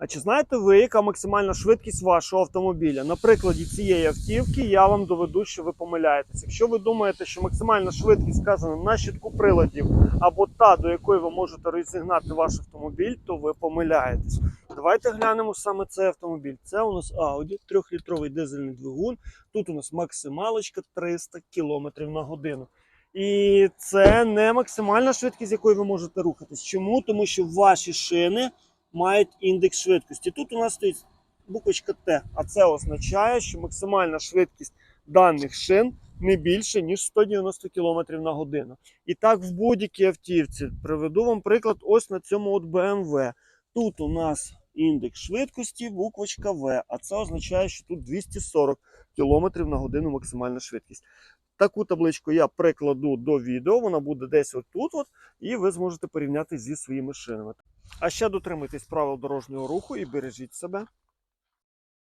А чи знаєте ви, яка максимальна швидкість вашого автомобіля? На прикладі цієї автівки я вам доведу, що ви помиляєтесь. Якщо ви думаєте, що максимальна швидкість вказана на щитку приладів або та, до якої ви можете розігнати ваш автомобіль, то ви помиляєтесь. Давайте глянемо саме цей автомобіль. Це у нас Audi, 3-літровий дизельний двигун. Тут у нас максималочка 300 км на годину. І це не максимальна швидкість, з якою ви можете рухатись. Чому? Тому що ваші шини мають індекс швидкості. Тут у нас стоїть буквочка Т, а це означає, що максимальна швидкість даних шин не більше, ніж 190 км на годину. І так в будь-якій автівці. Приведу вам приклад ось на цьому от BMW. Тут у нас індекс швидкості, буквочка В, а це означає, що тут 240 км на годину максимальна швидкість. Таку табличку я прикладу до відео, вона буде десь отут, от, і ви зможете порівняти зі своїми шинами. А ще дотримуйтесь правил дорожнього руху і бережіть себе.